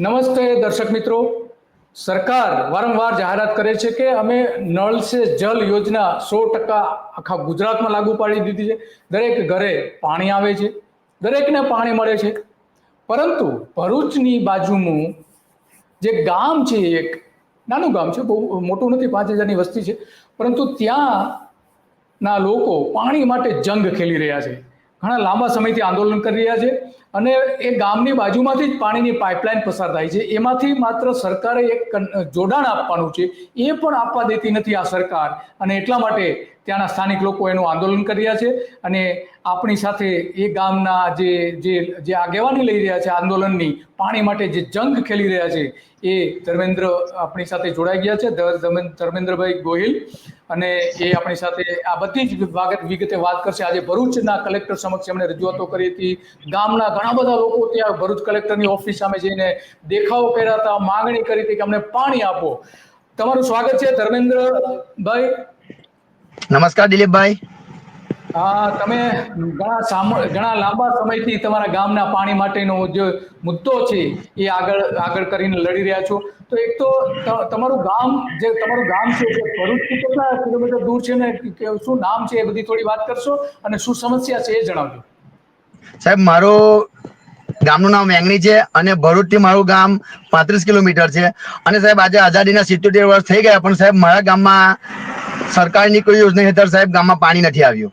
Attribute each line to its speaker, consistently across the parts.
Speaker 1: નમસ્તે દર્શક મિત્રો. સરકાર વારંવાર જાહેરાત કરે છે કે અમે નળ સે જલ યોજના સો ટકા આખા ગુજરાતમાં લાગુ પાડી દીધી છે. દરેક ઘરે પાણી આવે છે. દરેકને પાણી મળે છે. પરંતુ ભરૂચની બાજુનું જે ગામ છે એક, નાનું ગામ છે, બહુ મોટું નથી, પાંચ હજારની વસ્તી છે. પરંતુ ત્યાંના લોકો પાણી માટે જંગ ખેલી રહ્યા છે. ઘણા લાંબા સમયથી આંદોલન કરી રહ્યા છે અને એ ગામની બાજુમાંથી જ પાણીની પાઇપલાઇન પસાર થાય છે. એમાંથી માત્ર સરકારે એક જોડાણ આપવાનું છે. એ પણ આપવા દેતી નથી આ સરકાર. અને એટલા માટે ત્યાંના સ્થાનિક લોકો એનું આંદોલન કરી રહ્યા છે અને આપણી સાથે એ ગામના જે જે જે આગેવાની લઈ રહ્યા છે આંદોલનની, પાણી માટે જે જંગ ખેલી રહ્યા છે, એ ધર્મેન્દ્ર આપણી સાથે જોડાઈ ગયા છે. ધર્મેન્દ્રભાઈ ગોહિલ અને એ આપણી સાથે આ બધી જ વિગતે વાત કરશે. આજે ભરૂચના કલેક્ટર સમક્ષ એમણે રજૂઆતો કરી હતી. ગામના ઘણા બધા લોકો ત્યાં ભરૂચ કલેક્ટરની ઓફિસ સામે જઈને દેખાવો કર્યા હતા, માંગણી કરી હતી કે અમને પાણી આપો. તમારું સ્વાગત છે ધર્મેન્દ્રભાઈ.
Speaker 2: નમસ્કાર દિલીપભાઈ.
Speaker 1: તમે ઘણા ઘણા લાંબા સમયથી તમારા ગામના પાણી માટેનો જે મુદ્દો છે એ આગળ આગળ કરીને લડી રહ્યા છો. તો એક તો તમારું ગામ જે તમારું ગામ છે તે ભરૂચથી કેટલા કિલોમીટર દૂર છે ને? શું નામ છે એ બધી થોડી વાત કરશો અને શું સમસ્યા છે એ જણાવજો.
Speaker 2: સાહેબ મારું ગામનું નામ વેંગણી છે અને ભરૂચથી મારું ગામ પાંત્રીસ કિલોમીટર છે. અને સાહેબ આજે આઝાદીના સિત્યોતેર વર્ષ થઈ ગયા પણ સાહેબ મારા ગામમાં સરકારની કોઈ યોજના હેઠળ સાહેબ ગામમાં પાણી નથી આવ્યું.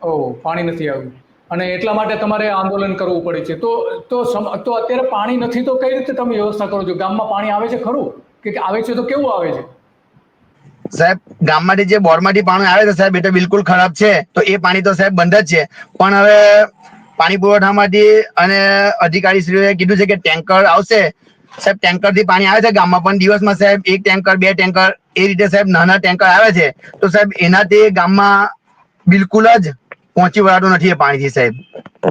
Speaker 1: ઓ પાણી નથી આવ્યું. અને એટલા માટે તમારે આંદોલન કરવું પડે છે. તો તો તો અત્યારે પાણી નથી તો કઈ રીતે તમે વ્યવસ્થા કરો છો? ગામમાં પાણી આવે છે ખરું? કે આવે છે તો કેવું આવે છે?
Speaker 2: સાહેબ ગામમાંથી જે બોરમાંથી પાણી આવે છે સાહેબ એ તો બિલકુલ ખરાબ છે. તો એ પાણી તો સાહેબ બંધ જ છે. પણ હવે પાણી પુરવઠામાંથી અને અધિકારીશ્રીઓએ કીધું છે કે ટેન્કર આવશે. સાહેબ ટેન્કરથી પાણી આવે છે ગામમાં પણ દિવસમાં સાહેબ એક ટેન્કર બે ટેન્કર એ રીતે સાહેબ નાના ટેન્કર આવે છે, તો સાહેબ એનાથી ગામમાં બિલકુલ જ પહોંચી વળાતું નથી એ પાણીથી સાહેબ.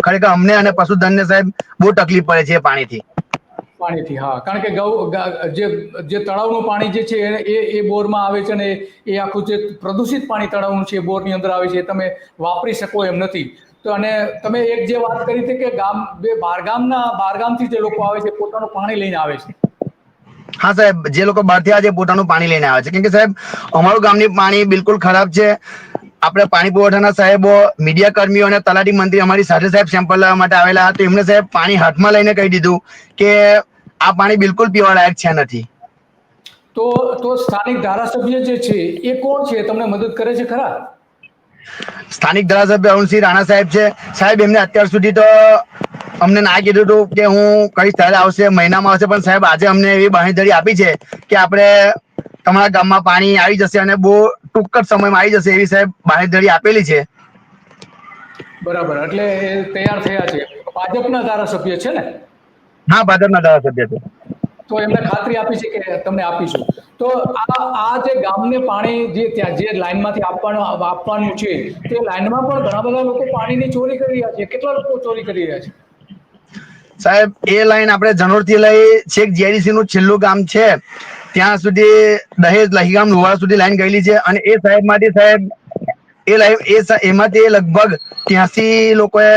Speaker 2: ખરેખર અમને અને પશુધનને સાહેબ બહુ તકલીફ પડે છે પાણીથી.
Speaker 1: પાણીથી, હા. કારણ કે ગૌ જે જે તળાવનું પાણી જે છે એ- એ બોરમાં આવે છે અને એ આખું જે પ્રદૂષિત પાણી તળાવનું છે એ બોરની અંદર આવે છે તમે વાપરી શકો એમ નથી. તો અને તમે એક જે વાત કરી હતી કે ગામ, બે બારગામના, બારગામથી જે લોકો આવે છે પોતાનું પાણી લઈને આવે છે.
Speaker 2: હા સાહેબ જે લોકો બહારથી આજે પોતાનું પાણી લઈને આવે છે. કેમ કે સાહેબ અમારું ગામની પાણી બિલકુલ ખરાબ છે. આપણે પાણી પુરવઠાના સાહેબો મીડિયા કર્મીઓ અને તલાટી મંત્રી અમારી સાથે સાહેબ સેમ્પલ લેવા માટે આવેલા તો એમને સાહેબ પાણી હાથમાં લઈને કહી દીધું કે આ પાણી બિલકુલ પીવા લાયક છે નથી.
Speaker 1: તો તો સ્થાનિક ધારાસભ્ય જે છે એ કોણ છે? તમને મદદ કરે છે ખરા?
Speaker 2: સ્થાનિક ધારાસભ્ય અરુણસિંહ રાણા સાહેબ છે. સાહેબ એમને અત્યાર સુધી તો અમને ના કીધું હતું કે હું કઈ સ્થળે આવશે મહિનામાં આવશે પણ સાહેબ આજે અમને એવી બાંહેધરી આપી છે કે આપણે તમારા ગામમાં પાણી આવી જશે અને બહુ ટૂંક જ સમયમાં આવી જશે એવી સાહેબ બાંહેધરી આપેલી છે.
Speaker 1: બરાબર એટલે એ તૈયાર થયા છે. ભાજપના ધારાસભ્ય છે ને?
Speaker 2: હા ભાજપના ધારાસભ્ય છે.
Speaker 1: તો એમને ખાતરી આપી છે કે તમને આપીશું. તો આ આ જે ગામને પાણી જે ત્યાં જે લાઈનમાંથી આપવાનું આપવાનું છે તે લાઈનમાં પણ ઘણા બધા લોકો પાણીની ચોરી કરી રહ્યા છે. કેટલા લોકો ચોરી કરી રહ્યા છે?
Speaker 2: સાહેબ, એ લાઈન આપણે જનોરથી લઈ છેક જીઆઈડીસી નું છેલ્લું ગામ છે. ત્યાં સુધી દહેજ લહીગામ લુવાડા સુધી લાઈન ગયેલી છે અને એ સાહેબ માટે સાહેબ, એ લાઈન એ એમાંથી લગભગ ત્યાંસી લોકોએ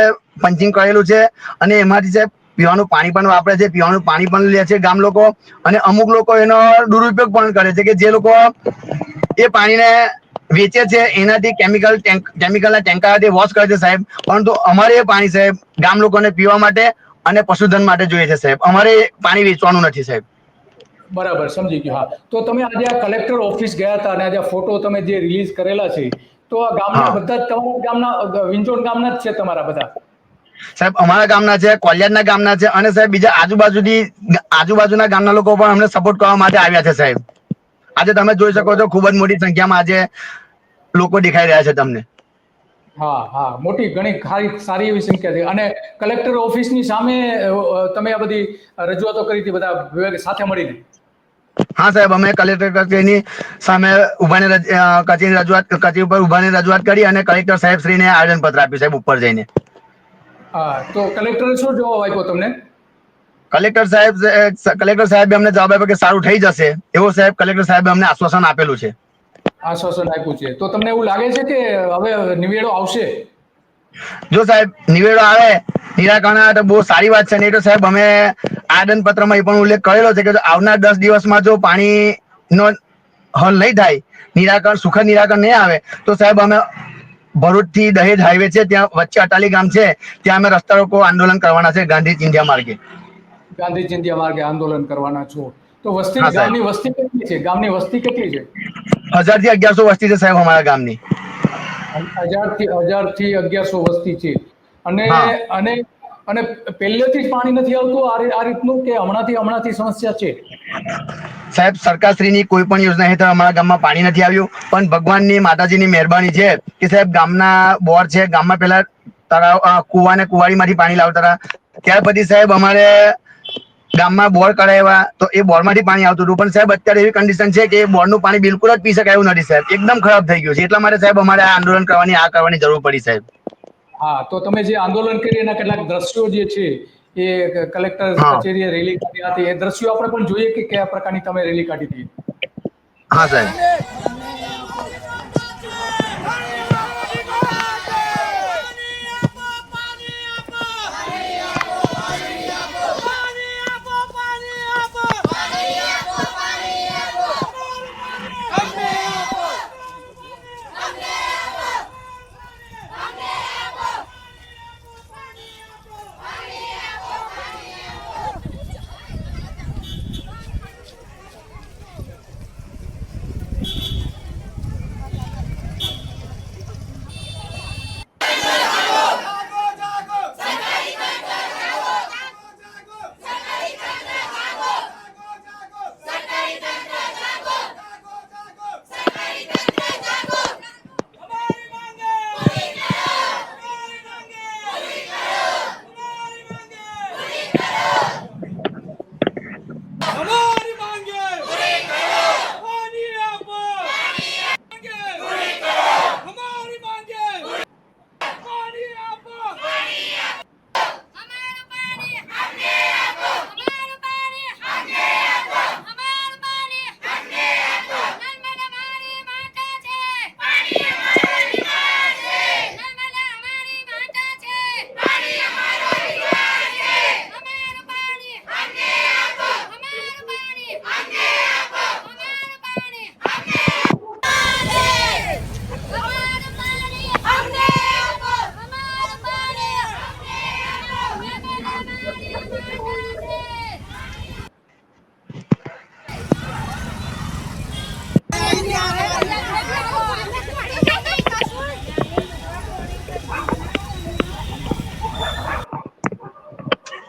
Speaker 2: પંચિંગ કરેલું છે અને એમાંથી સાહેબ પીવાનું પાણી પણ વાપરે છે, પીવાનું પાણી પણ લે છે ગામ લોકો અને અમુક લોકો એનો દુરુપયોગ પણ કરે છે કે જે લોકો એ પાણીને વેચે છે, એનાથી કેમિકલ કેમિકલના ટેન્કરથી વોશ કરે છે સાહેબ. પરંતુ અમારે એ પાણી સાહેબ ગામ લોકોને પીવા માટે અને પશુધન માટે જોઈએ છે સાહેબ. અમારે પાણી વેચવાનું નથી સાહેબ.
Speaker 1: બરાબર સમજી ગયો. હા. તો તમે આજે આ કલેક્ટર ઓફિસ ગયા હતા અને આજે ફોટો તમે જે રિલીઝ કરેલા છે તો આ ગામના બધા જ તમારા ગામના વિંચોડ ગામના જ છે તમારા બધા?
Speaker 2: સાહેબ અમારા ગામના છે કોલિયારના ગામના છે અને સાહેબ બીજા આજુબાજુની આજુબાજુના ગામના લોકો પણ અમને સપોર્ટ કરવા માટે આવ્યા છે સાહેબ. આજે તમે જોઈ શકો છો ખૂબ જ મોટી સંખ્યામાં આજે લોકો દેખાઈ રહ્યા છે તમને.
Speaker 1: હા હા. મોટી ઘણી સારી સારી એવી સંખ્યા છે. અને કલેક્ટર ઓફિસની સામે તમે આ બધી રજૂઆતો કરી હતી બધા સાથે મળીને.
Speaker 2: હા સાહેબ અમે કલેક્ટર કચેરીની સામે ઉભાની કચેરી રજૂઆત કચેરી ઉપર ઉભાની રજૂઆત કરી અને કલેક્ટર સાહેબ શ્રીને આવેદનપત્ર આપ્યું સાહેબ ઉપર જઈને.
Speaker 1: હા તો કલેક્ટર શું જવાબ આપ્યો તમને?
Speaker 2: કલેક્ટર સાહેબ કલેક્ટર સાહેબ અમને જવાબ આપ્યો કે સારું થઈ જશે. એવો સાહેબ કલેક્ટર સાહેબે અમને આશ્વાસન આપેલું છે.
Speaker 1: આશ્વાસન આપ્યું છે. તો તમને એવું લાગે છે કે હવે નિવેડો આવશે?
Speaker 2: જો સાહેબ નિવેડો આવે નિરાકરણ તો બહુ સારી વાત છે. નહીં તો સાહેબ અમે આદન પત્રમાં એ પણ ઉલ્લેખ કરેલો છે કે આવનાર દસ દિવસમાં જો પાણીનો હલ નહીં થાય નિરાકરણ સુખદ નિરાકરણ નહીં આવે તો સાહેબ અમે ભરૂચથી દહેજ હાઈવે છે ત્યાં વચ્ચે અટાલી ગામ છે ત્યાં અમે રસ્તા રોકો આંદોલન કરવાના છે ગાંધી ચિંધ્યા માર્ગે.
Speaker 1: ગાંધી ચિંધ્યા માર્ગે આંદોલન કરવાના છો. તો વસ્તી ગામની વસ્તી કેટલી છે? ગામની વસ્તી કેટલી છે?
Speaker 2: હજારથી અગિયારસો વસ્તી છે સાહેબ અમારા ગામની.
Speaker 1: હજારથી હજારથી અગિયારસો વસ્તી છે. અને. અને અને પહેલેથી જ પાણી નથી આવતું આ આ રીતનું કે હમણાંથી હમણાંથી સમસ્યા છે?
Speaker 2: સાહેબ સરકારશ્રીની કોઈ પણ યોજના હેઠળ અમારા ગામમાં પાણી નથી આવ્યું. પણ ભગવાનની માતાજીની મહેરબાની છે કે સાહેબ ગામના બોર છે ગામમાં પેલા તળાવ કુવા કૂવા ને કુવાડીમાંથી પાણી લાવતા હતા. ત્યાર પછી સાહેબ અમારે ગામમાં બોર કરાવ્યા તો એ બોરમાંથી પાણી આવતું હતું. પણ સાહેબ અત્યારે એવી કન્ડિશન છે કે એ બોરનું પાણી બિલકુલ જ પી શકાય એવું નથી સાહેબ. એકદમ ખરાબ થઈ ગયું છે. એટલા માટે સાહેબ અમારે આ આંદોલન કરવાની આ કરવાની જરૂર પડી સાહેબ.
Speaker 1: હા તો તમે જે આંદોલન કરી એના કેટલાક દ્રશ્યો જે છે એ કલેક્ટર કચેરીએ રેલી કાઢી હતી. એ દ્રશ્યો આપણે પણ જોઈએ કે કયા પ્રકારની તમે રેલી કાઢી હતી?
Speaker 2: હા સાહેબ.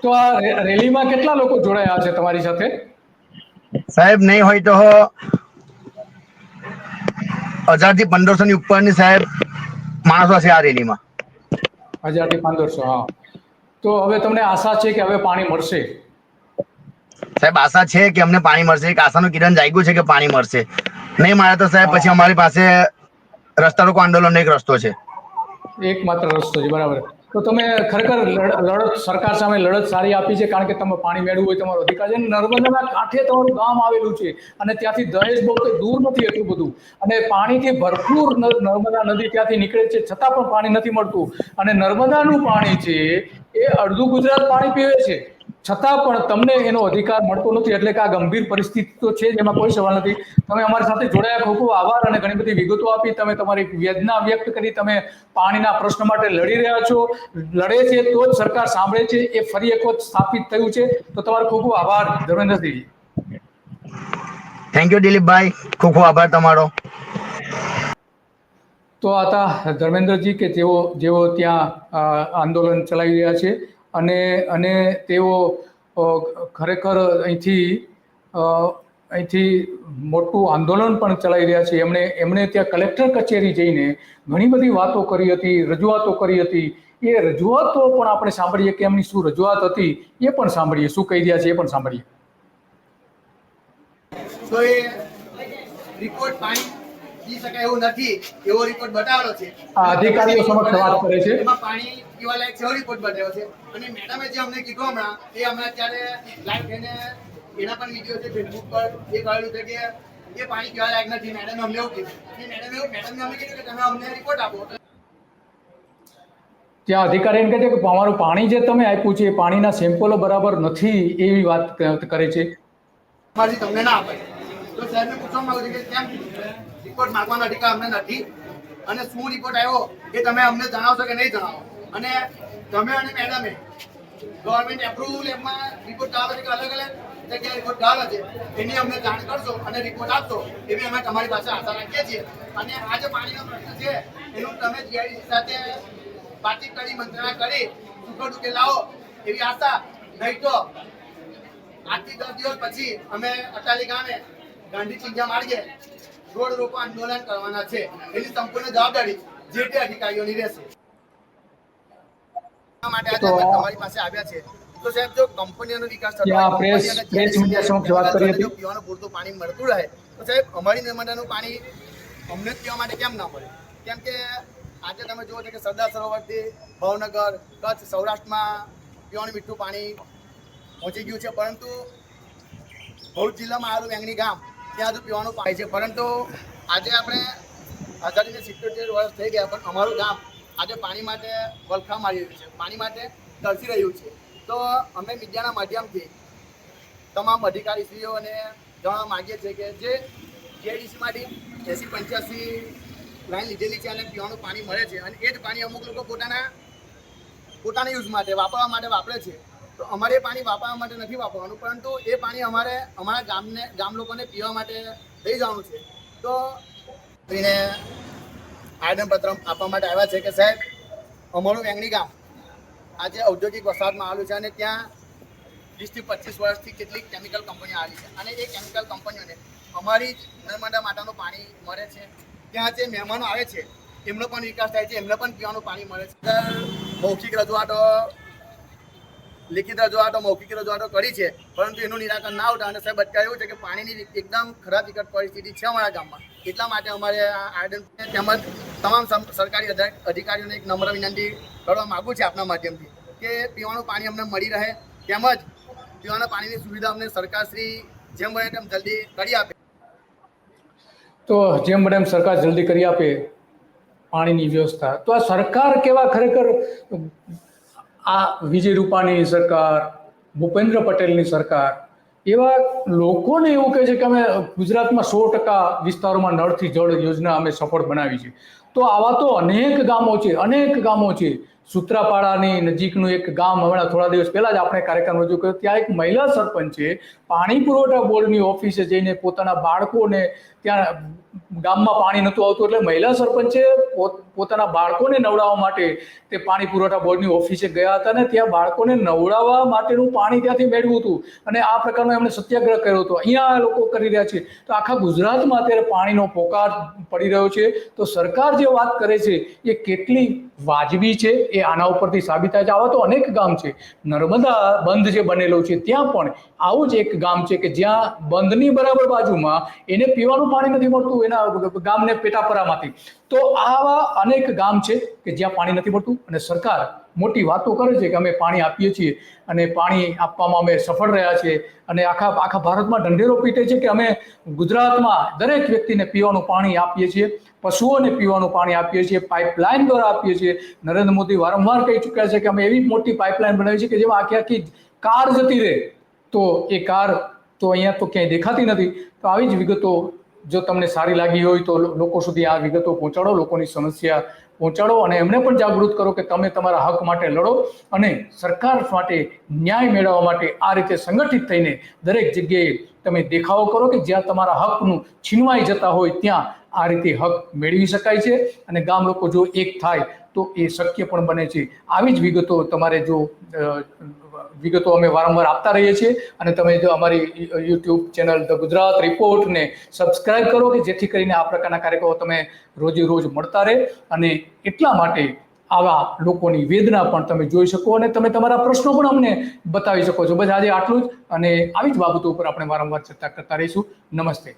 Speaker 1: તો આ રેલીમાં કેટલા લોકો જોડાયા છે તમારી સાથે?
Speaker 2: સાહેબ નહીં હોય તો હજારથી પંદરસો ની ઉપરની સાહેબ માણસો છે આ રેલીમાં.
Speaker 1: હજારથી પંદરસો હા. તો હવે તમને આશા છે કે હવે પાણી મળશે?
Speaker 2: સાહેબ આશા છે કે અમને પાણી મળશે. એક આશાનું કિરણ જાગ્યું છે કે પાણી મળશે. નહીં મળે તો સાહેબ પછી અમારી પાસે રસ્તા રોકો આંદોલનનો એક રસ્તો છે.
Speaker 1: એકમાત્ર રસ્તો છે બરાબર. તો તમે ખરેખર લડ- લડત, સરકાર સામે લડત સારી આપી છે, કારણ કે તમે પાણી મેળવવું હોય તમારો અધિકાર છે. નર્મદાના કાંઠે તમારું ગામ આવેલું છે અને ત્યાંથી દહેજ બહુ દૂર નથી એટલું બધું. અને પાણીથી ભરપૂર નર્મદા નદી ત્યાંથી નીકળે છે, છતાં પણ પાણી નથી મળતું. અને નર્મદાનું પાણી છે એ અડધું ગુજરાત પાણી પીવે છે. છતાં પણ તમને એનો અધિકાર મળતો નથી એટલે કે આ ગંભીર પરિસ્થિતિ તો છે જેમાં કોઈ સવાલ નથી. તમે અમારી સાથે જોડાયા ખૂબ ખૂબ આભાર અને ઘણી બધી વિગતો આપી. તમે તમારી વેદના વ્યક્ત કરી તમે પાણીના પ્રશ્ન માટે લડી રહ્યા છો. લડે છે તો જ સરકાર સાંભળે છે એ ફરી એક વખત સ્થાપિત થયું છે. તો તમારો ખૂબ ખૂબ આભાર ધર્મેન્દ્રસિંહ
Speaker 2: થેન્ક યુ દિલીપભાઈ. ખૂબ ખૂબ આભાર તમારો.
Speaker 1: તો આતા ધર્મેન્દ્રજી કે જેઓ જેઓ ત્યાં આંદોલન ચલાવી રહ્યા છે. અને અને તેઓ ખરેખર અહીંથી અહીંથી મોટું આંદોલન પણ ચલાવી રહ્યા છે. એમણે એમણે ત્યાં કલેક્ટર કચેરી જઈને ઘણી બધી વાતો કરી હતી, રજૂઆતો કરી હતી. એ રજૂઆતો પણ આપણે સાંભળીએ કે એમની શું રજૂઆત હતી, એ પણ સાંભળીએ. શું કહી રહ્યા છે એ પણ સાંભળીએ.
Speaker 3: તો એ રિપોર્ટ પી શકાય એવું નથી એવો રિપોર્ટ બતાવેલો છે.
Speaker 1: આ અધિકારીઓ સમક્ષ વાત કરે છે.
Speaker 3: એમાં પાણી પીવા લાયક છે એવો રિપોર્ટ બતાવ્યો છે. અને મેડમે જે અમને કીધું હમણાં એ અમે અત્યારે લાઈવ થઈને એના પણ વીડિયો છે ફેસબુક પર એ કહેલું છે કે એ પાણી પીવા લાયક નથી. મેડમે અમને એવું કીધું. મેડમે એવું મેડમને અમે કીધું કે તમે અમને રિપોર્ટ આપો.
Speaker 1: ત્યાં અધિકારી એમ કહે છે કે અમારું પાણી જે તમે આપ્યું છે એ પાણીના સેમ્પલો બરાબર નથી એવી વાત કરે છે.
Speaker 2: તમને ના આપે તો સાહેબને પૂછવામાં આવ્યું છે કે કેમ રિપોર્ટ માંગવાનો અધિકાર અમને નથી. અને શું રિપોર્ટ આવ્યો એ તમે અમને જણાવશો કે નહીં જણાવો. અને તમે અને મેડમે ગવર્મેન્ટ એપ્રુવલ એમાં રિપોર્ટ કાઢો કે અલગ અલગ જગ્યાએ રિપોર્ટ કાઢો છે, એની અમને જાણ કરશો અને રિપોર્ટ આપશો, એવી અમે તમારી પાસે આશા રાખીએ છીએ. અને આ જે પાણીનો પ્રશ્ન છે, એનું તમે જીઆઈડીસી સાથે વાતચીત કરી, મંત્રણા કરી, સુખદ ઉકેલ લાવો એવી આશા. નહીં તો આજથી દસ દિવસ પછી અમે અટાલી ગામે ગાંધી ચિંજા માર્ગે રોડ રોકો આંદોલન કરવાના છે. એની સંપૂર્ણ જવાબદારી જે તે અધિકારીઓની રહેશે. માટે આજે તમારી પાસે આવ્યા છે તો સાહેબ જો કંપનીઓનો વિકાસ થતો
Speaker 1: પ્રેસ- પ્રેસ મીડિયા સમક્ષ વાત કરી હતી.
Speaker 2: પીવાનું પૂરતું પાણી મળતું રહે તો સાહેબ અમારી નર્મદાનું પાણી અમને જ પીવા માટે કેમ ના મળે? કેમ કે આજે તમે જુઓ છો કે સરદાર સરોવરથી ભાવનગર કચ્છ સૌરાષ્ટ્રમાં પીવાનું મીઠું પાણી પહોંચી ગયું છે. પરંતુ ભરૂચ જિલ્લામાં આવેલું વેંગણી ગામ ત્યાં હજુ પીવાનું પાણી છે. પરંતુ આજે આપણે આઝાદીને સિત્તોતેર વર્ષ થઈ ગયા, પણ અમારું ગામ આજે પાણી માટે વલખા મારી રહ્યું છે. પાણી માટે તરસી રહ્યું છે. તો અમે મીડિયાના માધ્યમથી તમામ અધિકારીશ્રીઓને જણાવવા માગીએ છીએ કે જે જીઆઈડીસીમાંથી એસી પંચ્યાસી લાઈન લીધેલી છે અને પીવાનું પાણી મળે છે. અને એ જ પાણી અમુક લોકો પોતાના પોતાના યુઝ માટે, વાપરવા માટે વાપરે છે. તો અમારે એ પાણી વાપરવા માટે નથી વાપરવાનું, પરંતુ એ પાણી અમારે અમારા ગામને, ગામ લોકોને પીવા માટે લઈ જવાનું છે. તો એને આવેદનપત્ર આપવા માટે આવ્યા છે કે સાહેબ, અમારું વેંગણી ગામ આજે ઔદ્યોગિક વસાહતમાં આવેલું છે અને ત્યાં વીસથી પચીસ વર્ષથી કેટલીક કેમિકલ કંપનીઓ આવી છે. અને એ કેમિકલ કંપનીઓને અમારી નર્મદા માતાનું પાણી મળે છે. ત્યાં જે મહેમાનો આવે છે, એમનો પણ વિકાસ થાય છે, એમને પણ પીવાનું પાણી મળે છે. મૌખિક રજૂઆતો લિખિત રજૂઆતો, મૌખિક રજૂઆતો કરી છે, પરંતુ એનું નિરાકરણ ના આવતા. અને સાહેબ, અત્યારે એવું છે કે પાણીની એકદમ ખરાબ વિકટ પરિસ્થિતિ છે અમારા ગામમાં. એટલા માટે અમારે આ આયોજન તેમજ તમામ સરકારી અધિકારીઓને એક નમ્ર વિનંતી કરવા માગું છું આપના માધ્યમથી, કે પીવાનું પાણી અમને મળી રહે, તેમજ પીવાના પાણીની સુવિધા અમને સરકારશ્રી જેમ બને તેમ જલ્દી કરી આપે.
Speaker 1: તો જેમ બને એમ સરકાર જલ્દી કરી આપે પાણીની વ્યવસ્થા. તો આ સરકાર કેવા ખરેખર આ વિજય રૂપાણીની સરકાર, ભૂપેન્દ્ર પટેલની સરકાર, એવા લોકોને એવું કહે છે કે અમે ગુજરાતમાં સો ટકા વિસ્તારોમાં નળથી જળ યોજના અમે સફળ બનાવી છે. તો આવા તો અનેક ગામો છે, અનેક ગામો છે. સૂત્રાપાડાની નજીકનું એક ગામ હમણાં થોડા દિવસ પહેલા જ આપણે કાર્યક્રમ રજૂ કર્યો. ત્યાં એક મહિલા સરપંચે પાણી પુરવઠા બોર્ડની ઓફિસે જઈને પોતાના બાળકોને ત્યાં ગામમાં પાણી નહોતું આવતું એટલે મહિલા સરપંચે પોત- પોતાના બાળકોને નવડાવવા માટે તે પાણી પુરવઠા બોર્ડની ઓફિસે ગયા હતા ને ત્યાં બાળકોને નવડાવવા માટેનું પાણી ત્યાંથી મેળવ્યું હતું અને આ પ્રકારનો એમણે સત્યાગ્રહ કર્યો હતો. અહીંયા આ લોકો કરી રહ્યા છે. તો આખા ગુજરાતમાં અત્યારે પાણીનો પોકાર પડી રહ્યો છે. તો સરકાર જે વાત કરે છે એ કેટલી વાજબી છે? એ આના ઉપરથી સાબિત થાય છે આવા તો અનેક ગામ છે. નર્મદા બંધ જે બનેલો છે ત્યાં પણ આવું જ એક ગામ છે કે જ્યાં બંધની બરાબર બાજુમાં એને પીવાનું પાણી નથી મળતું, એના ગામને પેટાપરામાંથી. તો આવા અનેક ગામ છે કે જ્યાં પાણી નથી મળતું અને સરકાર મોટી વાતો કરે છે કે અમે પાણી આપીએ છીએ અને પાણી આપવામાં અમે સફળ રહ્યા છીએ અને આખા આખા ભારતમાં ઢંઢેરો પીટે છે કે અમે ગુજરાતમાં દરેક વ્યક્તિને પીવાનું પાણી આપીએ છીએ, પશુઓને પીવાનું પાણી આપીએ છીએ, પાઇપલાઇન દ્વારા આપીએ છીએ. નરેન્દ્ર મોદી વારંવાર કહી ચૂક્યા છે કે અમે એવી મોટી પાઇપલાઇન બનાવી છે કે જેમાં આખી આખી કાર જતી રહે. તો એ કાર તો અહીંયા તો ક્યાંય દેખાતી નથી. તો આવી જ વિગતો જો તમને સારી લાગી હોય તો લોકો સુધી આ વિગતો પહોંચાડો. લોકોની સમસ્યા પહોંચાડો અને એમને પણ જાગૃત કરો કે તમે તમારા હક માટે લડો અને સરકાર માટે ન્યાય મેળવવા માટે આ રીતે સંગઠિત થઈને દરેક જગ્યાએ તમે દેખાવો કરો કે જ્યાં તમારા હકનું છીનવાઈ જતા હોય ત્યાં આ રીતે હક મેળવી શકાય છે અને ગામ લોકો જો એક થાય તો એ શક્ય પણ બને છે. આવી જ વિગતો તમારે જો વિગતો અમે વારંવાર આપતા રહીએ છીએ અને તમે જો અમારી યુટ્યુબ ચેનલ ધ ગુજરાત રિપોર્ટને સબસ્ક્રાઇબ કરો કે જેથી કરીને આ પ્રકારના કાર્યક્રમો તમે રોજે રોજ મળતા રહે અને એટલા માટે આવા લોકોની વેદના પણ તમે જોઈ શકો અને તમે તમારા પ્રશ્નો પણ અમને બતાવી શકો છો. બસ આજે આટલું જ અને આવી જ બાબતો ઉપર આપણે વારંવાર ચર્ચા કરતા રહીશું. નમસ્તે.